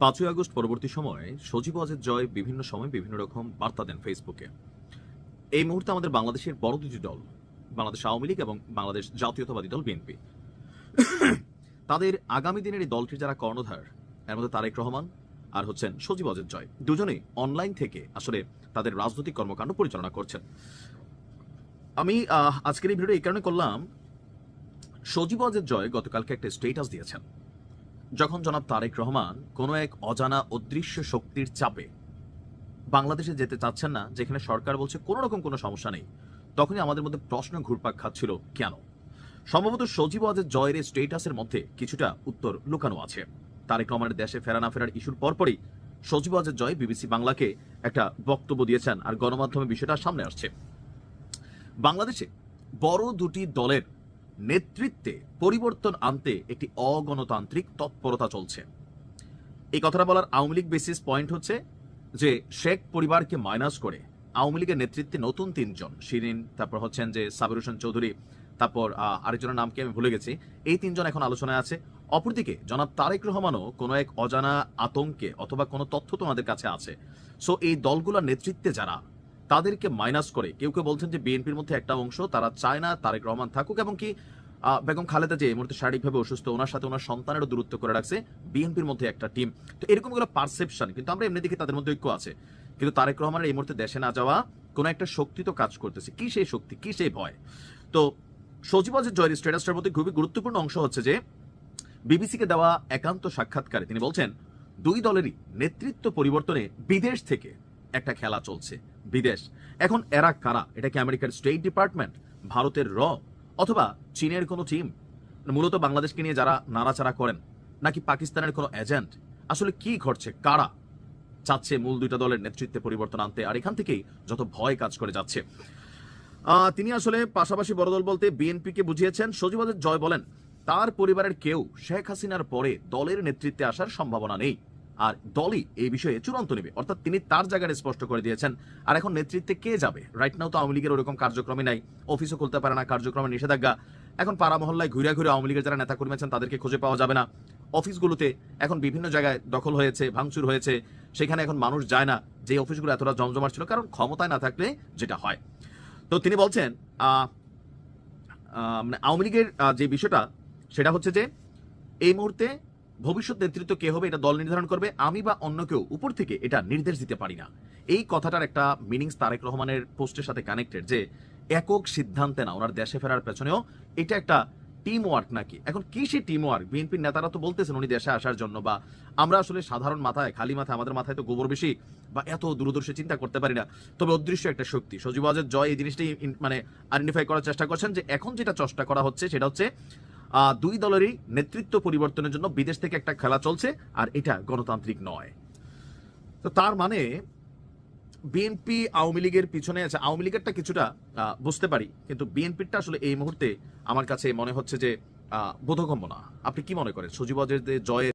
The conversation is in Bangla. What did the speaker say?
পাঁচই আগস্ট পরবর্তী সময়ে সজীব ওয়াজেদ জয় বিভিন্ন সময় বিভিন্ন রকম বার্তা দেন ফেসবুকে। এই মুহূর্তে আমাদের বাংলাদেশের বড় দুটি দল, বাংলাদেশ আওয়ামী লীগ এবং বাংলাদেশ জাতীয়তাবাদী দল বিএনপি। তাদের আগামী দিনের এই দলটির যারা কর্ণধার, এর মধ্যে তারেক রহমান আর হচ্ছেন সজীব ওয়াজেদ জয়। দুজনেই অনলাইন থেকে আসলে তাদের রাজনৈতিক কর্মকাণ্ড পরিচালনা করছেন। আমি আজকের এই ভিডিও এই কারণে করলাম, সজীব ওয়াজেদ জয় গতকালকে একটা স্টেটাস দিয়েছেন। যখন জনাব তারেক রহমান কোনো এক অজানা অদৃশ্য শক্তির চাপে বাংলাদেশে যেতে চাচ্ছেন না, যেখানে সরকার বলছে কোনো রকম কোনো সমস্যা নেই, তখনই আমাদের মধ্যে প্রশ্ন ঘুরপাক খাচ্ছিল কেন? সম্ভবত সজীব ওয়াজেদ জয়ের স্টেটাসের মধ্যে কিছুটা উত্তর লুকানো আছে। তারেক রহমানের দেশে ফেরা না ফেরার ইস্যুর পরপরই সজীব ওয়াজেদ জয় বিবিসি বাংলাকে একটা বক্তব্য দিয়েছেন আর গণমাধ্যমে বিষয়টা সামনে আসছে। বাংলাদেশে বড় দুটি দলের নেতৃত্বে পরিবর্তন আনতে একটি অগণতান্ত্রিক তৎপরতা চলছে। এই কথাটা বলার আওয়ামী লীগ বেসিস পয়েন্ট হচ্ছে যে শেখ পরিবারকে মাইনাস করে আওয়ামী লীগের নেতৃত্বে নতুন তিনজন, শিরিন, তারপর হচ্ছেন যে সাবির হোসেন চৌধুরী, তারপর আরেকজনের নামকে আমি ভুলে গেছি। এই তিনজন এখন আলোচনায় আছে। অপরদিকে জনাব তারেক রহমানও কোনো এক অজানা আতঙ্কে অথবা কোনো তথ্য তোমাদের কাছে আছে। সো এই দলগুলোর নেতৃত্বে যারা তাদেরকে মাইনাস করে। কেউ কেউ বলছেন যে বিএনপির মধ্যে একটা অংশ, তারা চায় না, তারেক রহমান থাকুক, এবং কি বেগম খালেদা যে এই মুহূর্তে শারীরিকভাবে অসুস্থ, ওনার সাথে ওনার সন্তানেরও দূরত্ব করে রাখছে বিএনপির মধ্যে একটা টিম তো এরকমগুলো পারসেপশন কিন্তু আমরা এমনি দেখি তাদের মধ্যে ঐক্য আছে। কিন্তু তারেক রহমানের এই মুহূর্তে দেশে না যাওয়া কোনো একটা শক্তি তো কাজ করতেছে। কি সেই শক্তি, কি সেই ভয়? তো সচিবাজের জয়ের স্ট্যাটাসটার মধ্যে খুবই গুরুত্বপূর্ণ অংশ হচ্ছে যে বিবিসিকে দেওয়া একান্ত সাক্ষাৎকারে তিনি বলছেন, দুই দলেরই নেতৃত্ব পরিবর্তনে বিদেশ থেকে একটা খেলা চলছে। বিদেশ। এখন এরা কারা? এটা কি আমেরিকার স্টেট ডিপার্টমেন্ট ভারতের র? অথবা চীনের কোনো টিম মূলত বাংলাদেশকে নিয়ে যারা নাড়াচাড়া করেন, নাকি পাকিস্তানের কোনো এজেন্ট আসলে কি ঘটছে? কারা? চাচ্ছে মূল দুইটা দলের নেতৃত্বে পরিবর্তন আনতে, আর এখান থেকেই যত ভয় কাজ করে যাচ্ছে। তিনি আসলে পাশাপাশি বড় দল বলতে বিএনপিকে বুঝিয়েছেন। সজীবাদের জয় বলেন, তার পরিবারের কেউ শেখ হাসিনার পরে দলের নেতৃত্বে আসার সম্ভাবনা নেই। আর দলই এই বিষয়ে চূড়ান্ত নেবে। অর্থাৎ তিনি তার জায়গায় স্পষ্ট করে দিয়েছেন, আর এখন নেতৃত্বে কে যাবে? রাইট নাও তো আওয়ামী লীগের ওরকম কার্যক্রমে নাই। অফিসও খুলতে পারে না, কার্যক্রমে নিষেধাজ্ঞা। এখন পাড়া মহল্লায় ঘুরে ঘুরে আওয়ামী লীগের যারা নেতা কর্মী আছেন, তাদেরকে খুঁজে পাওয়া যাবে না। অফিসগুলোতে এখন বিভিন্ন জায়গায় দখল হয়েছে, ভাঙচুর হয়েছে। সেখানে এখন মানুষ যায় না যে অফিসগুলো এতটা জমজমাট ছিল, কারণ ক্ষমতায় না থাকলে যেটা হয়। তো তিনি বলছেন মানে আওয়ামী লীগের যে বিষয়টা, সেটা হচ্ছে যে, এই মুহূর্তে ভবিষ্যৎ নেতৃত্ব কে হবে এটা দল নির্ধারণ করবে, আমি বা অন্য কেউ উপর থেকে এটা নির্দেশ দিতে পারি না। এই কথাটার একটা মিনিংস তারেক রহমানের পোস্টের সাথে কানেক্টেড যে, একক সিদ্ধান্তে না, ওনার দেশে ফেরার পেছনেও এটা একটা টিম ওয়ার্ক নাকি? এখন কি সেই টিম ওয়ার্ক বিএনপির নেতারা তো বলতেছেন উনি দেশে আসার জন্য বা আমরা আসলে সাধারণ মাথায়, খালি মাথায়, আমাদের মাথায় তো গোবর বেশি বা এত দূরদর্শী চিন্তা করতে পারি না। তবে অদৃশ্য একটা শক্তি, সজীব আজের জয় এই জিনিসটি মানে আইডেন্টিফাই করার চেষ্টা করছেন যে এখন যেটা চেষ্টা করা হচ্ছে সেটা হচ্ছে দুই দলেরই নেতৃত্ব পরিবর্তনের জন্য বিদেশ থেকে একটা খেলা চলছে, আর এটা গণতান্ত্রিক নয়। তো তার মানে বিএনপি আওয়ামী লীগের পিছনে আছে। আওয়ামী লীগেরটা কিছুটা বুঝতে পারি, কিন্তু বিএনপিরটা আসলে এই মুহূর্তে আমার কাছে মনে হচ্ছে যে বোধগম্য না। আপনি কি মনে করেন? সজীব যে জয়ের